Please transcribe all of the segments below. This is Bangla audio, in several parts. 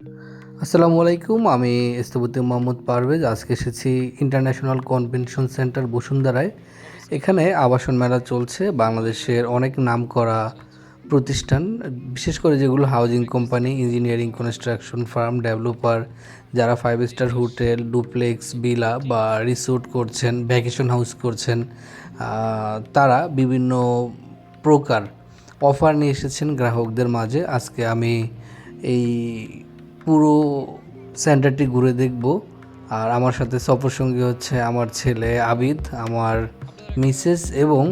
আসসালামু আলাইকুম আমি ইস্তবুদ্দি মোহাম্মদ পারভেজ। আজকে এসেছি ইন্টারন্যাশনাল কনভেনশন সেন্টার বসুন্ধরায়। এখানে আবাসন মেলা চলছে, বাংলাদেশের অনেক নামকরা প্রতিষ্ঠান, বিশেষ করে যেগুলো housing company, engineering, construction firm, developer, যারা five star hotel, duplex villa বা রিসোর্ট করছেন, ভ্যাকেশন হাউস করছেন তারা বিভিন্ন প্রকার অফার নিয়ে এসেছেন গ্রাহকদের মাঝে। আজকে আমি এই পুরো সেন্টারটি ঘুরে দেখব। আর আমার সাথে সফরসঙ্গী হচ্ছে আমার ছেলে আবিদ, আমার মিসেস এবং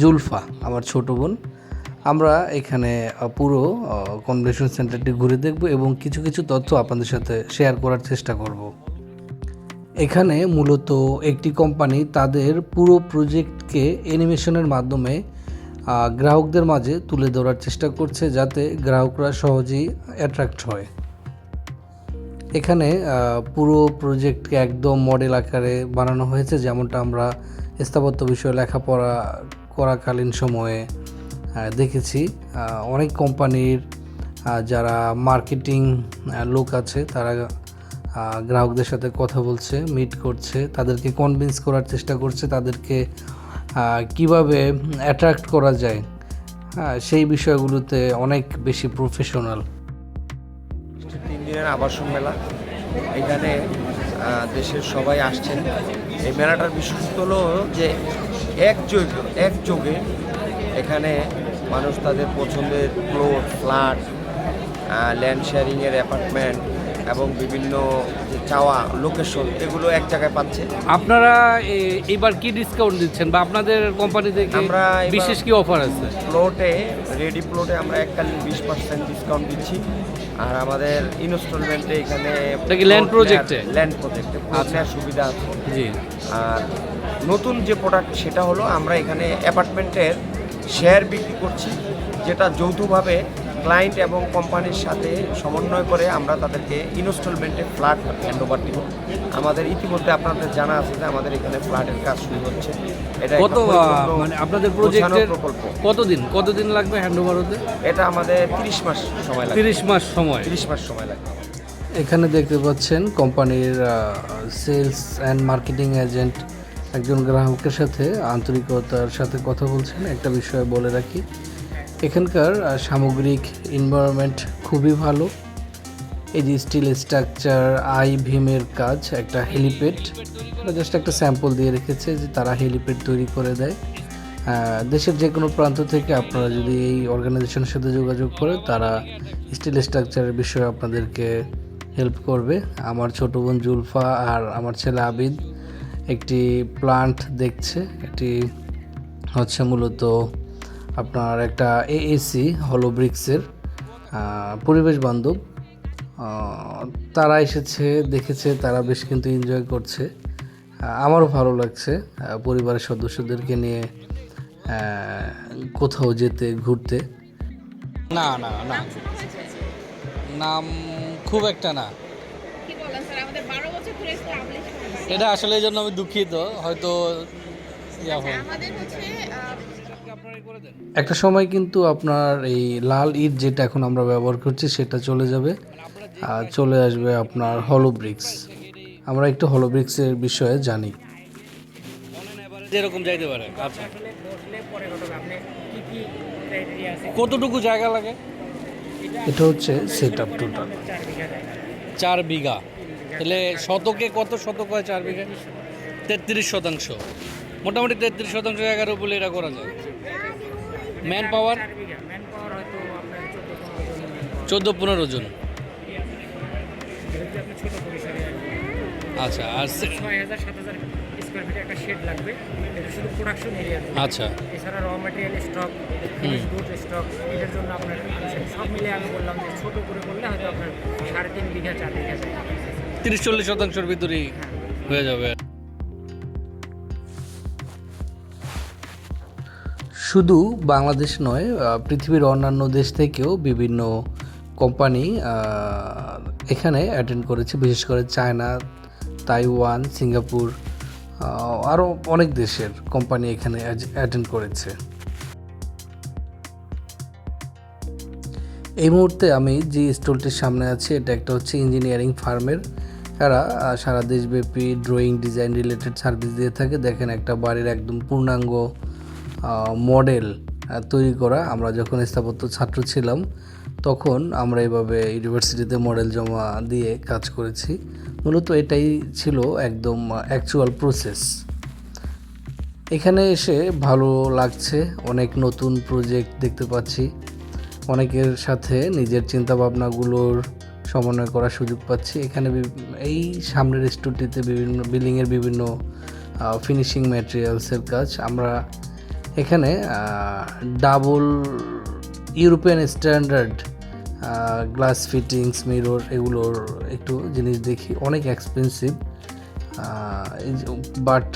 জুলফা, আমার ছোট বোন। আমরা এখানে পুরো কনভেনশন সেন্টারটি ঘুরে দেখব এবং কিছু কিছু তথ্য আপনাদের সাথে শেয়ার করার চেষ্টা করব। এখানে মূলত একটি কোম্পানি তাদের পুরো প্রজেক্টকে অ্যানিমেশনের মাধ্যমে গ্রাহকদের মাঝে তুলে ধরার চেষ্টা করছে যাতে গ্রাহকরা সহজেই অ্যাট্রাক্ট হয়। এখানে পুরো প্রজেক্টকে একদম মডেল আকারে বানানো হয়েছে, যেমনটা আমরা স্থাপত্য বিষয়ে লেখাপড়া করাকালীন সময়ে দেখেছি। অনেক কোম্পানির যারা মার্কেটিং লোক আছে, তারা গ্রাহকদের সাথে কথা বলছে মিট করছে, তাদেরকে কনভিন্স করার চেষ্টা করছে, তাদেরকে কীভাবে অ্যাট্রাক্ট করা যায় হ্যাঁ সেই বিষয়গুলোতে অনেক বেশি প্রফেশনাল তিন দিনের আবাসন মেলা। এখানে দেশের সবাই আসছেন। এই মেলাটার বিশেষত্ব হলো যে এক যোগ, এক যোগে এখানে মানুষ তাদের পছন্দের প্লট ফ্ল্যাট ল্যান্ড শেয়ারিংয়ের অ্যাপার্টমেন্ট এবং বিভিন্ন চাওয়া লোকেশন এগুলো এক জায়গায় পাচ্ছে। আপনারা এবার কি ডিসকাউন্ট দিচ্ছেন বা আপনাদের কোম্পানি থেকে আমরা বিশেষ কি অফার আছে? প্লটে রেডি প্লটে আমরা এককালীন বিশ পার্সেন্ট ডিসকাউন্ট দিচ্ছি। আর আমাদের ইনস্টলমেন্টে এখানে কি land ল্যান্ড প্রজেক্টে আচ্ছা। সুবিধা আছে। জি। আর নতুন যে প্রোডাক্ট সেটা হলো আমরা এখানে অ্যাপার্টমেন্টের শেয়ার বিক্রি করছি যেটা যৌথভাবে ক্লায়েন্ট এবং কোম্পানির সাথে সমন্বয় করে আমরা তাদেরকে ইনস্টলমেন্টে ফ্ল্যাট হ্যান্ড ওভার দিব। আমাদের ইতিমধ্যে আপনাদের জানা আছে যে আমাদের এখানে ফ্ল্যাটের কাজ শুরু হচ্ছে। এটা কত মানে আপনাদের প্রজেক্টের প্রকল্প। কতদিন কতদিন লাগবে হ্যান্ড ওভার হতে? এটা আমাদের তিরিশ মাস সময় লাগে তিরিশ মাস সময়। তিরিশ মাস সময় লাগে এখানে দেখতে পাচ্ছেন কোম্পানির সেলস অ্যান্ড মার্কেটিং এজেন্ট একজন গ্রাহকের সাথে আন্তরিকতার সাথে কথা বলছেন। একটা বিষয় বলে রাখি এখানকার সামগ্রিক এনভায়রনমেন্ট খুবই ভালো। এই যে স্টিল স্ট্রাকচার আই ভীমের কাজ, একটা হেলিপ্যাড জাস্ট একটা স্যাম্পল দিয়ে রেখেছে যে তারা হেলিপ্যাড তৈরি করে দেয়। দেশের যে কোনো প্রান্ত থেকে আপনারা যদি এই অর্গানাইজেশনের সাথে যোগাযোগ করে, তারা স্টিল স্ট্রাকচারের বিষয়ে আপনাদেরকে হেল্প করবে। আমার ছোটো বোন জুলফা আর আমার ছেলে আবিদ একটি প্লান্ট দেখছে। একটি হচ্ছে মূলত আপনার একটা এএসি হলো ব্রিক্সের পরিবেশ বান্ধব। তারা এসেছে দেখেছে তারা বেশ কিন্তু এনজয় করছে। আমারও ভালো লাগছে পরিবারের সদস্যদেরকে নিয়ে কোথাও যেতে ঘুরতে। না না না। নাম খুব একটা না। এটা আসলে এই জন্য আমি দুঃখিত হয়তো ইয়া আমাদের হচ্ছে একটা সময় কিন্তু আপনার এই লাল ইট যেটা এখন আমরা ব্যবহার করছি সেটা চলে যাবে। আর চলে আসবে আপনার হলো ব্রিক্স আমরা একটু হলো ব্রিক্সের বিষয়ে জানি। যেরকম যাইতে পারে আচ্ছা। কতটুকু জায়গা লাগে? এটা হচ্ছে সেট আপ টোটাল চার বিঘা তাহলে শতকে কত শতক হয় চার বিঘা? তেত্রিশ শতাংশ। মোটামুটি তেত্রিশ শতাংশ জায়গার উপরে এটা করা যায়। ম্যান পাওয়ার চোদ্দ পনেরো জন আচ্ছা আর ছয় হাজার সাত হাজার স্কোয়ার ফিটে একটা শেড লাগবে। এটা শুধু প্রোডাকশন এরিয়া আচ্ছা। এছাড়া র ম্যাটেরিয়াল স্টক গুড স্টক এটার জন্য আপনার সব মিলে আমি বললাম যে ছোটো করে করলে হয়তো আপনার সাড়ে তিন বিঘা চার বিঘা। তিরিশ চল্লিশ শতাংশের ভিতরেই হয়ে যাবে। শুধু বাংলাদেশ নয় পৃথিবীর অন্যান্য দেশ থেকেও বিভিন্ন কোম্পানি এখানে অ্যাটেন্ড করেছে, বিশেষ করে চায়না, তাইওয়ান, সিঙ্গাপুর আরও অনেক দেশের কোম্পানি এখানে অ্যাটেন্ড করেছে। এই মুহূর্তে আমি যে স্টলটির সামনে আছি, এটা একটা হচ্ছে ইঞ্জিনিয়ারিং ফার্মের। এরা সারা দেশব্যাপী ড্রয়িং ডিজাইন রিলেটেড সার্ভিস দিয়ে থাকে। দেখেন একটা বাড়ির একদম পূর্ণাঙ্গ মডেল তৈরি করা। আমরা যখন স্থাপত্য ছাত্র ছিলাম, তখন আমরা এভাবে ইউনিভার্সিটিতে মডেল জমা দিয়ে কাজ করেছি। মূলত এটাই ছিল একদম অ্যাকচুয়াল প্রসেস এখানে এসে ভালো লাগছে, অনেক নতুন প্রজেক্ট দেখতে পাচ্ছি। অনেকের সাথে নিজের চিন্তাভাবনাগুলোর সমন্বয় করার সুযোগ পাচ্ছি। এখানে এই সামনের স্টুডিওতে বিভিন্ন বিল্ডিংয়ের বিভিন্ন ফিনিশিং ম্যাটেরিয়ালসের কাজ। আমরা এখানে double European standard glass fittings mirror এগুলোর একটু জিনিস দেখি। অনেক expensive but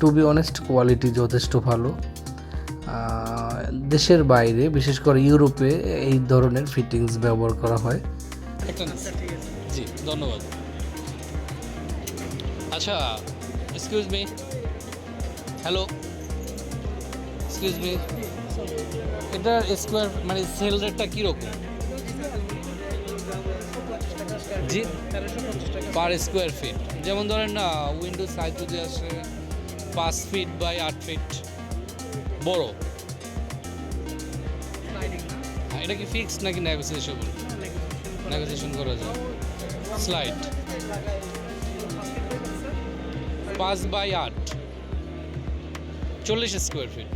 to be honest quality যথেষ্ট ভালো। দেশের বাইরে, বিশেষ করে ইউরোপে, এই ধরনের ফিটিংস ব্যবহার করা হয়। ধন্যবাদ। আচ্ছা excuse me hello excuse me এটা স্কোয়ার মানে সেল রেটটা কীরকম? জি। পার স্কোয়ার ফিট যেমন ধরেন না উইন্ডো সাইজ যদি আসে পাঁচ ফিট বাই আট ফিট বড়। হ্যাঁ, এটা কি ফিক্সড নাকি নেগোসিয়েশন নেগোসিয়েশন করা যায়। স্লাইড পাঁচ বাই আট। চল্লিশ স্কোয়ার ফিট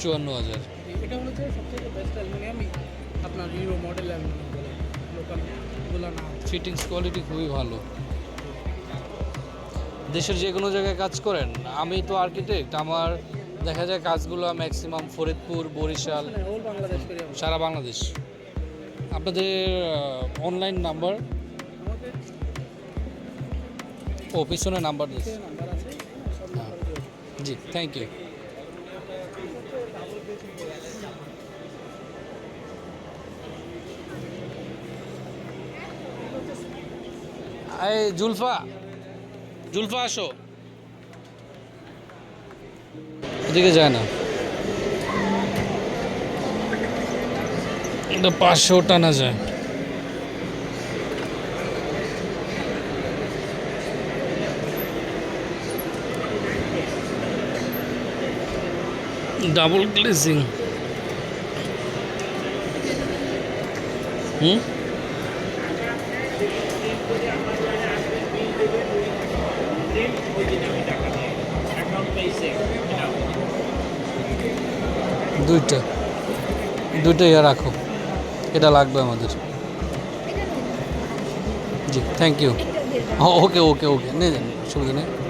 চুয়ান্ন হাজার। এটা হচ্ছে সবথেকে বেস্ট অ্যালুমিনিয়ামই আপনার হিরো মডেল অ্যালুমিনিয়াম বলে। না। ফিটিংস কোয়ালিটি খুবই ভালো। দেশের যে কোনো জায়গায় কাজ করেন আমি তো আর্কিটেক্ট আমার দেখা যায় কাজগুলো ম্যাক্সিমাম ফরিদপুর বরিশাল আমরা। সারা বাংলাদেশ। আপনাদের অনলাইন নাম্বার ও পিছনে নাম্বার সব জি থ্যাংক ইউ এই জুলফা জুলফা আসো এদিকে যায় না এটা পাঁচশো টানা যায় ডাবল গ্লেজিং। হুম? দুইটা। দুইটা ইয়া রাখো। এটা লাগবে আমাদের। জি thank you okay okay okay. নিয়ে যান সুবিধা নেই।